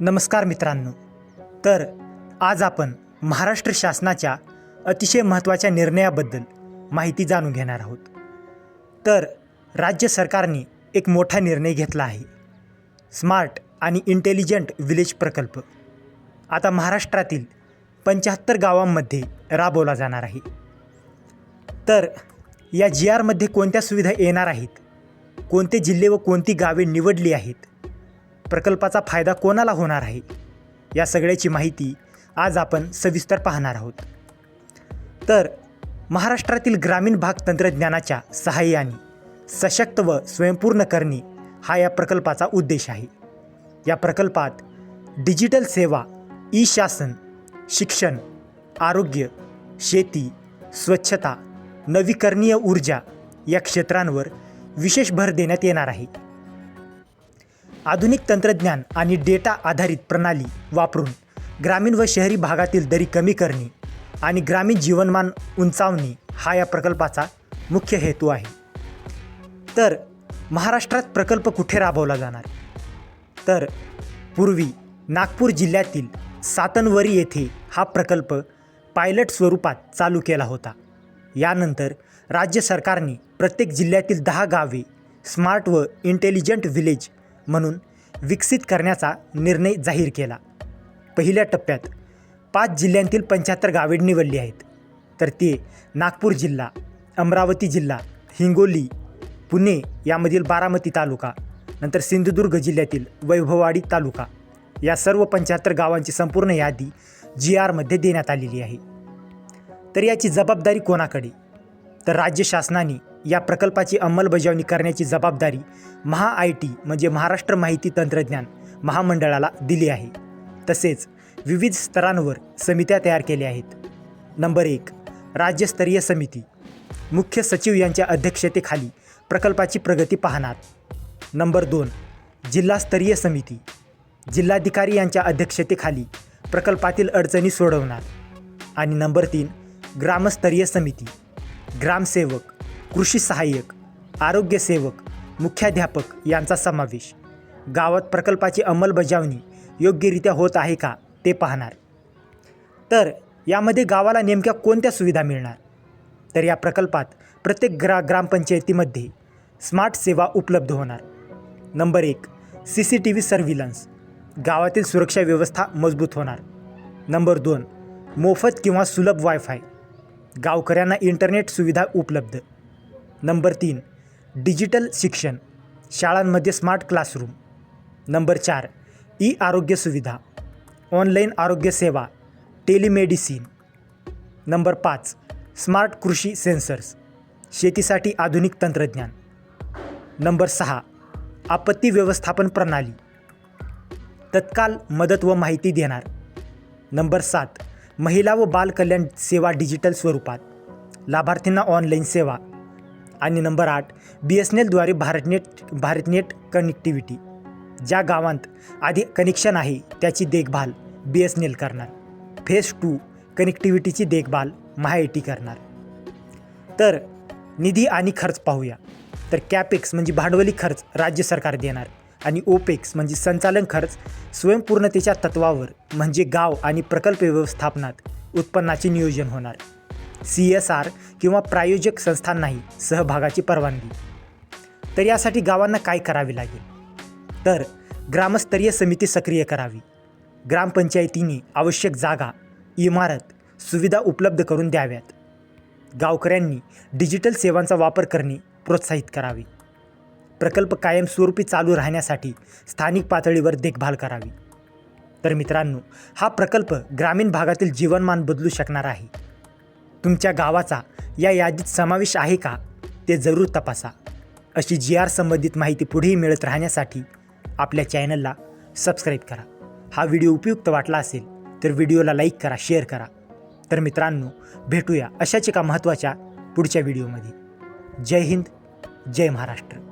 नमस्कार मित्रांनो. तर आज आपण महाराष्ट्र शासनाच्या अतिशय महत्त्वाच्या निर्णयाबद्दल माहिती जाणून घेणार आहोत. तर राज्य सरकारने एक मोठा निर्णय घेतला आहे. स्मार्ट आणि इंटेलिजंट विलेज प्रकल्प. आता महाराष्ट्रातील पंच्याहत्तर गावांमध्ये राबवला जाणार आहे. तर या जी आरमध्ये कोणत्या सुविधा येणार आहेत? कोणते जिल्हे व कोणती गावे निवडली आहेत? प्रकल्पाचा फायदा कोणाला होणार आहे? या सगळ्याची माहिती आज आपण सविस्तर पाहणार आहोत. तर महाराष्ट्रातील ग्रामीण भाग तंत्रज्ञानाच्या सहाय्याने सशक्त व स्वयंपूर्ण करणे हा या प्रकल्पाचा उद्देश आहे. या प्रकल्पात डिजिटल सेवा ई शासन शिक्षण आरोग्य शेती स्वच्छता नवीकरणीय ऊर्जा या क्षेत्रांवर विशेष भर देण्यात येणार आहे. आधुनिक तंत्रज्ञान आणि डेटा आधारित प्रणाली वापरून ग्रामीण व शहरी भागातील दरी कमी करणे आणि ग्रामीण जीवनमान उंचावणे हा या प्रकल्पाचा मुख्य हेतू आहे. तर महाराष्ट्रात प्रकल्प कुठे राबवला जाणार? तर पूर्वी नागपूर जिल्ह्यातील सातनवरी येथे हा प्रकल्प पायलट स्वरूपात चालू केला होता. यानंतर राज्य सरकारने प्रत्येक जिल्ह्यातील दहा गावे स्मार्ट व इंटेलिजंट विलेज म्हणून विकसित करण्याचा निर्णय जाहीर केला. पहिल्या टप्प्यात पाच जिल्ह्यांतील पंच्याहत्तर गावे निवडली आहेत. तर ते नागपूर जिल्हा अमरावती जिल्हा हिंगोली पुणे यामधील बारामती तालुका नंतर सिंधुदुर्ग जिल्ह्यातील वैभववाडी तालुका या सर्व पंच्याहत्तर गावांची संपूर्ण यादी जी आरमध्ये देण्यात आलेली आहे. तर याची जबाबदारी कोणाकडे? तर राज्य शासनाने या प्रकल्पाची अंमलबजावणी करण्याची जबाबदारी महा आय टी म्हणजे महाराष्ट्र माहिती तंत्रज्ञान महामंडळाला दिली आहे. तसेच विविध स्तरांवर समित्या तयार केल्या आहेत. नंबर एक राज्यस्तरीय समिती. मुख्य सचिव यांच्या अध्यक्षतेखाली प्रकल्पाची प्रगती पाहणार. नंबर दोन जिल्हास्तरीय समिती. जिल्हाधिकारी यांच्या अध्यक्षतेखाली प्रकल्पातील अडचणी सोडवणार. आणि नंबर तीन ग्रामस्तरीय समिती. ग्रामसेवक. कृषी सहाय्यक आरोग्यसेवक मुख्याध्यापक यांचा समावेश. गावात प्रकल्पाची अंमलबजावणी योग्यरित्या होत आहे का ते पाहणार. तर यामध्ये गावाला नेमक्या कोणत्या सुविधा मिळणार? तर या प्रकल्पात प्रत्येक ग्रा ग्रामपंचायतीमध्ये स्मार्ट सेवा उपलब्ध होणार. नंबर एक C C T V surveillance. गावातील सुरक्षा व्यवस्था मजबूत होणार. नंबर दोन मोफत किंवा सुलभ वायफाय. गावकऱ्यांना इंटरनेट सुविधा उपलब्ध. नंबर तीन डिजिटल शिक्षण शाळांमध्ये स्मार्ट क्लासरूम. नंबर चार ई आरोग्य सुविधा ऑनलाईन आरोग्य सेवा टेलिमेडिसिन. नंबर पाच स्मार्ट कृषी सेन्सर्स शेतीसाठी आधुनिक तंत्रज्ञान. नंबर सहा आपत्ती व्यवस्थापन प्रणाली. तत्काल मदत व माहिती देणार. नंबर सात महिला व बाल कल्याण सेवा डिजिटल स्वरूपात. लाभार्थींना ऑनलाईन सेवा आणि नंबर आठ बी एस एन एलद्वारे भारतनेट भारतनेट कनेक्टिव्हिटी. ज्या गावांत आधी कनेक्शन आहे त्याची देखभाल बी एस एन एल करणार. फेज टू कनेक्टिव्हिटीची देखभाल महाएटी करणार. तर निधी आणि खर्च पाहूया. तर कॅपेक्स म्हणजे भांडवली खर्च राज्य सरकार देणार आणि ओपेक्स म्हणजे संचालन खर्च स्वयंपूर्णतेच्या तत्वावर म्हणजे गाव आणि प्रकल्प व्यवस्थापनात उत्पन्नाचे नियोजन होणार. सी एस आर किंवा प्रायोजक संस्थांनाही सहभागाची परवानगी. तर यासाठी गावांना काय करावे लागेल? तर ग्रामस्तरीय समिती सक्रिय करावी. ग्रामपंचायतीने आवश्यक जागा इमारत सुविधा उपलब्ध करून द्याव्यात. गावकऱ्यांनी डिजिटल सेवांचा वापर करणे प्रोत्साहित करावे. प्रकल्प कायमस्वरूपी चालू राहण्यासाठी स्थानिक पातळीवर देखभाल करावी. तर मित्रांनो हा प्रकल्प ग्रामीण भागातील जीवनमान बदलू शकणार आहे. तुमच्या गावाचा या यादीत समावेश आहे का? ते जरूर तपासा. अशी जी आर संबंधित माहिती पुढेही मिळत राहण्यासाठी आपल्या चॅनलला सबस्क्राईब करा. हा व्हिडिओ उपयुक्त वाटला असेल तर व्हिडिओला लाईक करा शेअर करा. तर मित्रांनो भेटूया अशाच एका महत्त्वाच्या पुढच्या व्हिडिओमध्ये. जय हिंद जय महाराष्ट्र.